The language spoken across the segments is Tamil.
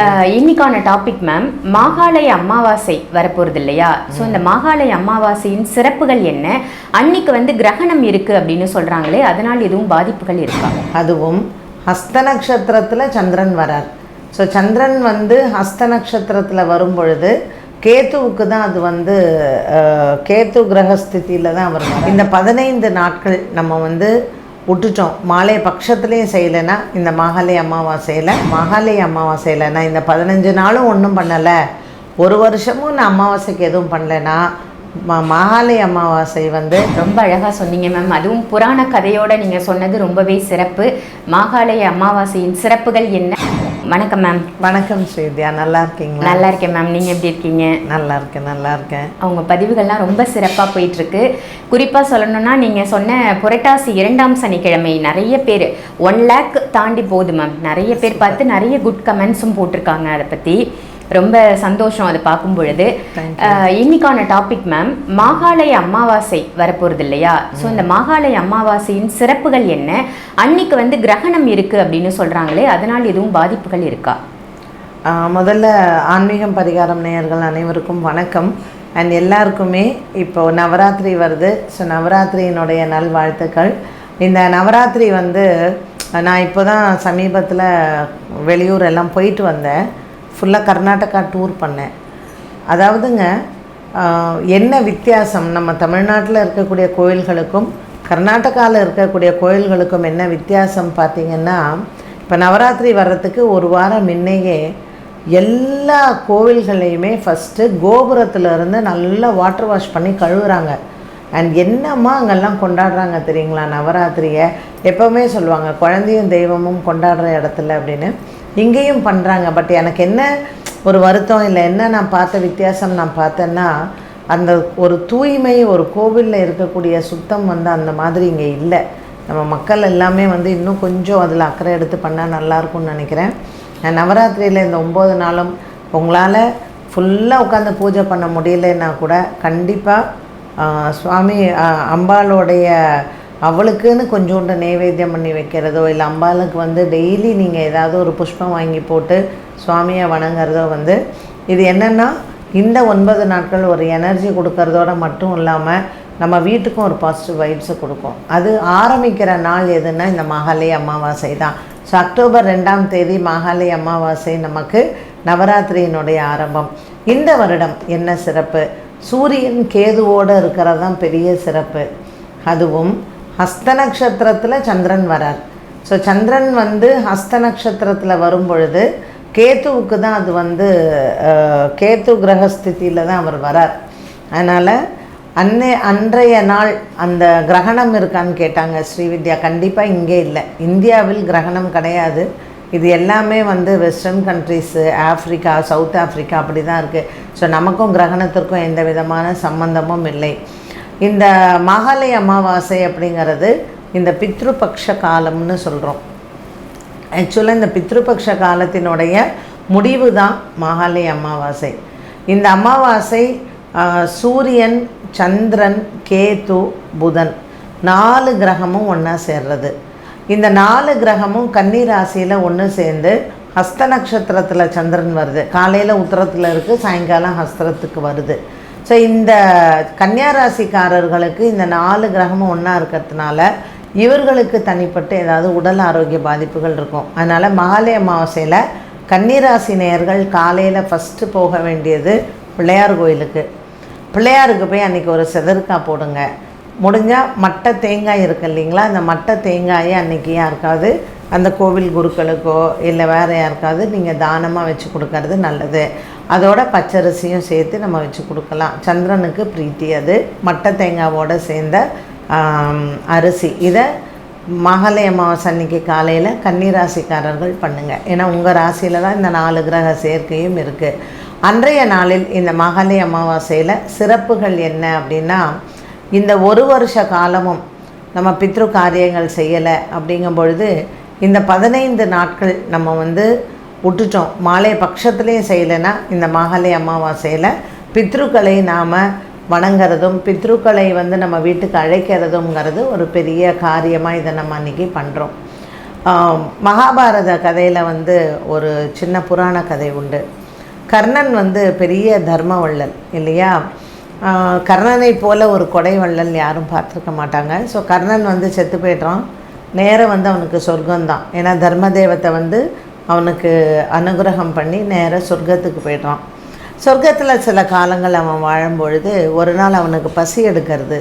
அஹ், இன்னைக்கான டாபிக் மேம் மாகாளய அமாவாசை வரப்போறது இல்லையா? ஸோ இந்த மாகாளய அமாவாசையின் சிறப்புகள் என்ன? அன்னைக்கு வந்து கிரகணம் இருக்கு அப்படின்னு சொல்றாங்களே அதனால் எதுவும் பாதிப்புகள் இருக்கா? அதுவும் ஹஸ்த நட்சத்திரத்தில் சந்திரன் வரார். ஸோ சந்திரன் வந்து ஹஸ்த நட்சத்திரத்தில் வரும் பொழுது கேத்துவுக்கு தான் அது வந்து கேத்து கிரகஸ்திதியில் தான் வரார். இந்த பதினைந்து நாட்கள் நம்ம வந்து விட்டுட்டோம். மாலை பட்சத்துலேயும் செய்யலைன்னா இந்த மாகாளி அமாவாசையில் மாகாளி அமாவாசையில் நான் இந்த பதினஞ்சு நாளும் ஒன்றும் பண்ணலை. ஒரு வருஷமும் நான் அமாவாசைக்கு எதுவும் பண்ணலைன்னா மா மாகாளி அமாவாசை வந்து ரொம்ப அழகாக சொன்னீங்க மேம். அதுவும் புராண கதையோட நீங்கள் சொன்னது ரொம்பவே சிறப்பு. மாகாளய அமாவாசையின் சிறப்புகள் என்ன? வணக்கம் மேம் வணக்கம் ஸ்ரீவித்யா நல்லா இருக்கீங்களா? நல்லா இருக்கேன் மேம் நீங்க எப்படி இருக்கீங்க? நல்லா இருக்கேன் நல்லா இருக்கேன். அவங்க பதிவுகள்லாம் ரொம்ப சிறப்பாக போயிட்டு இருக்கு குறிப்பாக சொல்லணும்னா நீங்கள் சொன்ன புரட்டாசி இரண்டாம் சனிக்கிழமை நிறைய பேர் ஒன் லேக் தாண்டி போகுது மேம் நிறைய பேர் பார்த்து நிறைய குட் கமெண்ட்ஸும் போட்டிருக்காங்க அதை பற்றி ரொம்ப சந்தோஷம் அதை பார்க்கும் பொழுது. இன்னைக்கான டாபிக் மேம் மாகாளய அமாவாசை வரப்போகிறது இல்லையா? ஸோ இந்த மாகாளய அமாவாசையின் சிறப்புகள் என்ன? அன்னைக்கு வந்து கிரகணம் இருக்கு அப்படின்னு சொல்றாங்களே அதனால் எதுவும் பாதிப்புகள் இருக்கா? முதல்ல ஆன்மீகம் பரிகாரம் நேயர்கள் அனைவருக்கும் வணக்கம். அண்ட் எல்லாருக்குமே இப்போ நவராத்திரி வருது. ஸோ நவராத்திரியினுடைய நல்வாழ்த்துக்கள் இந்த நவராத்திரி வந்து நான் இப்போ தான் சமீபத்தில் வெளியூர் எல்லாம் போயிட்டு வந்தேன். ஃபுல்லாக கர்நாடகா டூர் பண்ணேன். அதாவதுங்க என்ன வித்தியாசம்? நம்ம தமிழ்நாட்டில் இருக்கக்கூடிய கோயில்களுக்கும் கர்நாடகாவில் இருக்கக்கூடிய கோயில்களுக்கும் என்ன வித்தியாசம் பார்த்திங்கன்னா இப்போ நவராத்திரி வர்றதுக்கு ஒரு வாரம் முன்னையே எல்லா கோவில்களையுமே ஃபஸ்ட்டு கோபுரத்துலேருந்து நல்லா வாட்டர் வாஷ் பண்ணி கழுவுறாங்க. அண்ட் என்னம்மா அங்கெல்லாம் கொண்டாடுறாங்க தெரியுங்களா? நவராத்திரியை. எப்போவுமே சொல்லுவாங்க குழந்தையும் தெய்வமும் கொண்டாடுற இடத்துல அப்படின்னு. இங்கேயும் பண்ணுறாங்க பட் எனக்கு என்ன ஒரு வருத்தம் இல்லை. என்ன நான் பார்த்த வித்தியாசம் நான் பார்த்தேன்னா அந்த ஒரு தூய்மை ஒரு கோவிலில் இருக்கக்கூடிய சுத்தம் வந்து அந்த மாதிரி இங்கே இல்லை. நம்ம மக்கள் எல்லாமே வந்து இன்னும் கொஞ்சம் அதில் அக்கறை எடுத்து பண்ணால் நல்லாயிருக்கும்னு நினைக்கிறேன். நான் நவராத்திரியில் இந்த ஒம்பது நாளும் உங்களால் ஃபுல்லாக உட்காந்து பூஜை பண்ண முடியலன்னா கூட கண்டிப்பாக சுவாமி ஆஹ், அம்பாளுடைய அவளுக்குன்னு கொஞ்சோண்டு நைவேத்தியம் பண்ணி வைக்கிறதோ இல்லை அம்பாளுக்கு வந்து டெய்லி நீங்கள் ஏதாவது ஒரு புஷ்பம் வாங்கி போட்டு சுவாமியை வணங்குறதோ வந்து இது என்னென்னா இந்த ஒன்பது நாட்கள் ஒரு எனர்ஜி கொடுக்கறதோட மட்டும் இல்லாமல் நம்ம வீட்டுக்கும் ஒரு பாசிட்டிவ் வைப்ஸை கொடுக்கும். அது ஆரம்பிக்கிற நாள் எதுன்னா இந்த மகாலய அமாவாசை தான். ஸோ அக்டோபர் ரெண்டாம் தேதி மகாலய அமாவாசை நமக்கு நவராத்திரியினுடைய ஆரம்பம். இந்த வருடம் என்ன சிறப்பு? சூரியன் கேதுவோடு இருக்கிறது தான் பெரிய சிறப்பு. அதுவும் ஹஸ்த நட்சத்திரத்தில் சந்திரன் வரார். ஸோ சந்திரன் வந்து ஹஸ்த நட்சத்திரத்தில் வரும் பொழுது கேத்துவுக்கு தான் அது வந்து கேத்து கிரகஸ்தித்தியில் தான் அவர் வரார். அதனால் அன்னை அன்றைய நாள் அந்த கிரகணம் இருக்கான்னு கேட்டாங்க ஸ்ரீவித்யா. கண்டிப்பாக இங்கே இல்லை. இந்தியாவில் கிரகணம் கிடையாது. இது எல்லாமே வந்து western countries Africa south Africa அப்படி தான் இருக்குது ஸோ நமக்கும் கிரகணத்திற்கும் எந்த விதமான சம்பந்தமும் இல்லை. இந்த மகாலய அமாவாசை அப்படிங்கிறது இந்த பித்ருபக்ஷ காலம்னு சொல்கிறோம் ஆக்சுவலாக இந்த பித்ருபக்ஷ காலத்தினுடைய முடிவு தான் மகாலய அமாவாசை. இந்த அமாவாசை சூரியன் சந்திரன் கேது புதன் நாலு கிரகமும் ஒன்றா சேர்றது. இந்த நாலு கிரகமும் கன்னி ராசியில் ஒன்று சேர்ந்து ஹஸ்த நட்சத்திரத்தில் சந்திரன் வருது. காலையில் உத்தரத்தில் இருக்குது சாயங்காலம் ஹஸ்திரத்துக்கு வருது. ஸோ இந்த கன்னியா ராசிக்காரர்களுக்கு இந்த நாலு கிரகமும் ஒன்றா இருக்கிறதுனால இவர்களுக்கு தனிப்பட்டு ஏதாவது உடல் ஆரோக்கிய பாதிப்புகள் இருக்கும். அதனால் மகாலய அமாவாசையில் கன்னிராசி நேயர்கள் காலையில் ஃபஸ்ட்டு போக வேண்டியது பிள்ளையார் கோயிலுக்கு. பிள்ளையாருக்கு போய் அன்றைக்கி ஒரு செதற்காய் போடுங்க. முடிஞ்சால் மட்டை தேங்காய் இருக்கு இல்லைங்களா? அந்த மட்டை தேங்காயை அன்றைக்கி யாருக்காவது அந்த கோவில் குருக்களுக்கோ இல்லை வேறு யாருக்காவது நீங்கள் தானமாக வச்சு கொடுக்கறது நல்லது. அதோட பச்சரிசியும் சேர்த்து நம்ம வச்சு கொடுக்கலாம். சந்திரனுக்கு பிரீத்தி அது. மட்டை தேங்காவோடு சேர்ந்த அரிசி. இதை மகாலய அமாவாசை அன்னைக்கு காலையில் கன்னிராசிக்காரர்கள் பண்ணுங்கள் ஏன்னா உங்கள் ராசியில் தான் இந்த நாலு கிரக சேர்க்கையும் இருக்குது அன்றைய நாளில் இந்த மகாலய அமாவாசையில் சிறப்புகள் என்ன அப்படின்னா இந்த ஒரு வருஷ காலமும் நம்ம பித்ரு காரியங்கள் செய்யலை அப்படிங்கும் பொழுது இந்த பதினைந்து நாட்கள் நம்ம வந்து விட்டுட்டோம். மாலை பட்சத்துலேயும் செய்யலைன்னா இந்த மாகலை அமாவாசையில் பித்ருக்களை நாம் வணங்குறதும் பித்ருக்களை வந்து நம்ம வீட்டுக்கு அழைக்கிறதுங்கிறது ஒரு பெரிய காரியமாக இதை நம்ம அன்றைக்கி பண்ணுறோம் மகாபாரத கதையில் வந்து ஒரு சின்ன புராண கதை உண்டு. கர்ணன் வந்து பெரிய தர்மவள்ளல் இல்லையா? கர்ணனை போல ஒரு கொடை வள்ளல் யாரும் பார்த்துருக்க மாட்டாங்க. ஸோ கர்ணன் வந்து செத்து போய்ட்றான். நேராக வந்து அவனுக்கு சொர்க்கம்தான். ஏன்னா தர்மதேவத்தை வந்து அவனுக்கு அனுகிரகம் பண்ணி நேராக சொர்க்கத்துக்கு போய்ட்றான். சொர்க்கத்தில் சில காலங்கள் அவன் வாழும்பொழுது ஒரு நாள் அவனுக்கு பசி எடுக்கிறது.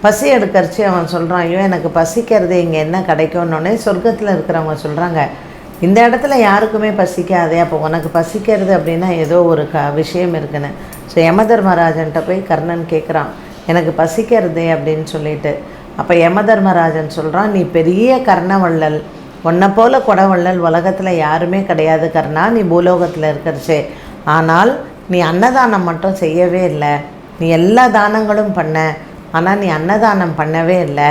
பசி எடுக்கறச்சு அவன் சொல்கிறான் ஐயோ எனக்கு பசிக்கிறது இங்கே என்ன கிடைக்கும்னோடனே சொர்க்கத்தில் இருக்கிறவங்க சொல்கிறாங்க இந்த இடத்துல யாருக்குமே பசிக்காதே அப்போ உனக்கு பசிக்கிறது அப்படின்னா ஏதோ ஒரு க விஷயம் இருக்குன்னு. ஸோ யமதர்மராஜன்ட்ட போய் கர்ணன் கேட்குறான் எனக்கு பசிக்கிறதே அப்படின்னு சொல்லிட்டு. அப்போ யமதர்மராஜன் சொல்கிறான் நீ பெரிய கர்ணவள்ளல். உன்னை போல கொடவள்ளல் உலகத்தில் யாருமே கிடையாது கர்ணா. நீ பூலோகத்தில் இருக்கிறச்சே. ஆனால் நீ அன்னதானம் மட்டும் செய்யவே இல்லை. நீ எல்லா தானங்களும் பண்ண. ஆனால் நீ அன்னதானம் பண்ணவே இல்லை.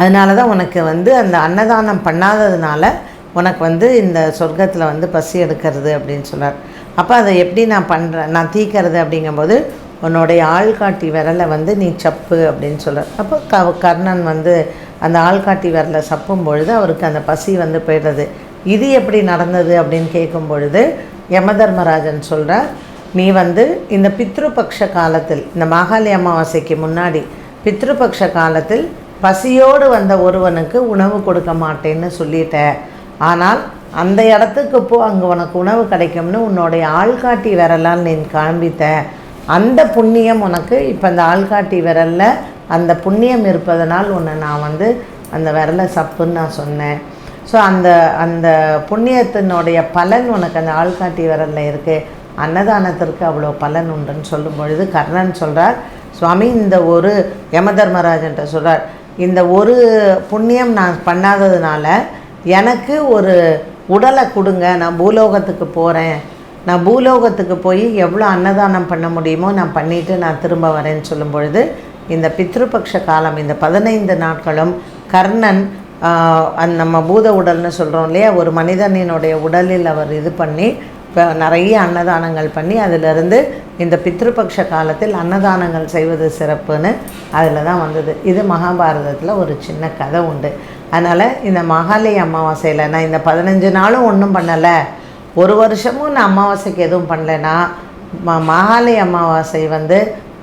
அதனால தான் உனக்கு வந்து அந்த அன்னதானம் பண்ணாததுனால உனக்கு வந்து இந்த சொர்க்கத்தில் வந்து பசி எடுக்கிறது அப்படின்னு சொன்னார் அப்போ அதை எப்படி நான் பண்ணுறேன் நான் தீக்கிறது அப்படிங்கும்போது உன்னுடைய ஆள்காட்டி விரலை வந்து நீ சப்பு அப்படின்னு சொல்கிறார் அப்போ க கர்ணன் வந்து அந்த ஆள்காட்டி விரலை சப்பும் பொழுது அவருக்கு அந்த பசி வந்து போயிடுறது இது எப்படி நடந்தது அப்படின்னு கேட்கும் பொழுது யமதர்மராஜன் சொல்கிறார் நீ வந்து இந்த பித்ருபக்ஷ காலத்தில் இந்த மாகாளி அமாவாசைக்கு முன்னாடி பித்ருபக்ஷ காலத்தில் பசியோடு வந்த ஒருவனுக்கு உணவு கொடுக்க மாட்டேன்னு சொல்லிட்ட. ஆனால் அந்த இடத்துக்கு போ அங்கே உனக்கு உணவு கிடைக்கும்னு உன்னுடைய ஆள்காட்டி விரலால் நீ காண்பித்த. அந்த புண்ணியம் உனக்கு இப்போ அந்த ஆள்காட்டி விரலில் அந்த புண்ணியம் இருப்பதனால் உன்னை நான் வந்து அந்த விரலை சப்புன்னு நான் சொன்னேன். ஸோ அந்த அந்த புண்ணியத்தினுடைய பலன் உனக்கு அந்த ஆள்காட்டி விரலில் இருக்குது அன்னதானத்திற்கு அவ்வளோ பலன் உண்டுன்னு சொல்லும் பொழுது கர்ணன் சொல்கிறார் சுவாமி இந்த ஒரு யமதர்மராஜன்ட்ட சொல்கிறார் இந்த ஒரு புண்ணியம் நான் பண்ணாததுனால எனக்கு ஒரு உடலை கொடுங்க நான் பூலோகத்துக்கு போகிறேன் நான் பூலோகத்துக்கு போய் எவ்வளோ அன்னதானம் பண்ண முடியுமோ நான் பண்ணிவிட்டு நான் திரும்ப வரேன்னு சொல்லும் பொழுது இந்த பித்ருபக்ஷ காலம் இந்த பதினைந்து நாட்களும் கர்ணன் அந் நம்ம பூத உடல்னு சொல்கிறோம் இல்லையா ஒரு மனிதனினுடைய உடலில் அவர் இது பண்ணி இப்போ நிறைய அன்னதானங்கள் பண்ணி அதிலிருந்து இந்த பித்ருபக்ஷ காலத்தில் அன்னதானங்கள் செய்வது சிறப்புன்னு அதில் தான் வந்தது. இது மகாபாரதத்தில் ஒரு சின்ன கதை உண்டு. அதனால் இந்த மகாலய அமாவாசையில் நான் இந்த பதினஞ்சு நாளும் ஒன்றும் பண்ணலை. ஒரு வருஷமும் நான் அமாவாசைக்கு எதுவும் பண்ணலைன்னா ம மகாலய அமாவாசை வந்து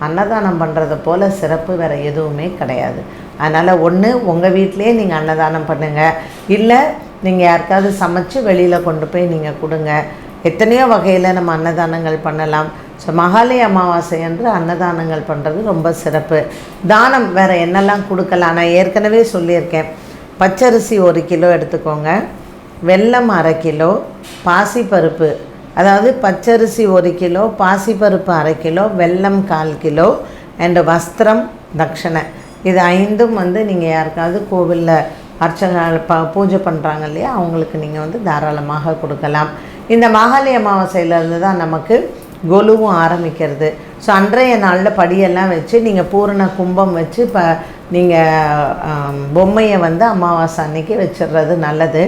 அன்னதானம் பண்ணுறது போல் சிறப்பு வேறு எதுவுமே கிடையாது. அதனால் ஒன்று உங்கள் வீட்டிலே நீங்கள் அன்னதானம் பண்ணுங்கள் இல்லை நீங்கள் யாருக்காவது சமைச்சு வெளியில் கொண்டு போய் நீங்கள் கொடுங்க. எத்தனையோ வகையில் நம்ம அன்னதானங்கள் பண்ணலாம். ஸோ மகாலய அமாவாசை என்று அன்னதானங்கள் பண்ணுறது ரொம்ப சிறப்பு. தானம் வேறு என்னெல்லாம் கொடுக்கலாம்? நான் ஏற்கனவே சொல்லியிருக்கேன். பச்சரிசி ஒரு கிலோ எடுத்துக்கோங்க. வெல்லம் அரை கிலோ பாசிப்பருப்பு அதாவது பச்சரிசி ஒரு கிலோ பாசிப்பருப்பு அரை கிலோ வெல்லம் கால் கிலோ அண்டு வஸ்திரம் தட்சணை. இது ஐந்தும் வந்து நீங்கள் யாருக்காவது கோவிலில் அர்ச்சனை ப பூஜை பண்ணுறாங்க இல்லையா அவங்களுக்கு நீங்கள் வந்து தாராளமாக கொடுக்கலாம். இந்த மாகாளி அமாவாசையிலேருந்து தான் நமக்கு கொலுவும் ஆரம்பிக்கிறது. ஸோ அன்றைய நாளில் படியெல்லாம் வச்சு நீங்கள் பூரண கும்பம் வச்சு இப்போ நீங்கள் பொம்மையை வந்து அமாவாசை அன்னைக்கு வச்சிடுறது நல்லது.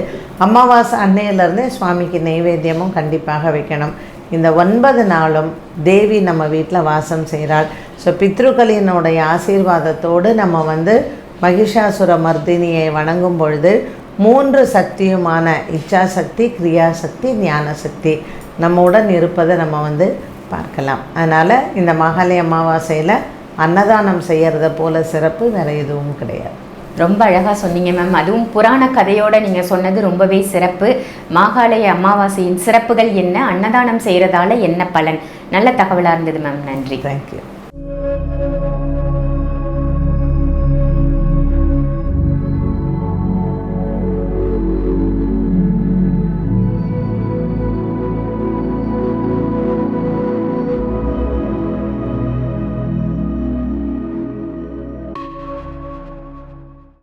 அமாவாசை அன்னையிலேருந்தே சுவாமிக்கு நெய்வேத்தியமும் கண்டிப்பாக வைக்கணும். இந்த ஒன்பது நாளும் தேவி நம்ம வீட்டில் வாசம் செய்கிறாள் ஸோ பித்ருக்களினுடைய ஆசீர்வாதத்தோடு நம்ம வந்து மகிஷாசுர மர்தினியை வணங்கும் பொழுது மூன்று சக்தியுமான இச்சாசக்தி கிரியாசக்தி ஞான சக்தி நம்முடன் இருப்பதை நம்ம வந்து பார்க்கலாம். அதனால் இந்த மகாலய அமாவாசையில் அன்னதானம் செய்யறத போல சிறப்பு வேறு எதுவும் கிடையாது. ரொம்ப அழகாக சொன்னீங்க மேம் அதுவும் புராண கதையோட நீங்கள் சொன்னது ரொம்பவே சிறப்பு. மாகாளய அமாவாசையின் சிறப்புகள் என்ன? அன்னதானம் செய்கிறதால என்ன பலன்? நல்ல தகவலாக இருந்தது மேம் நன்றி. தேங்க்யூ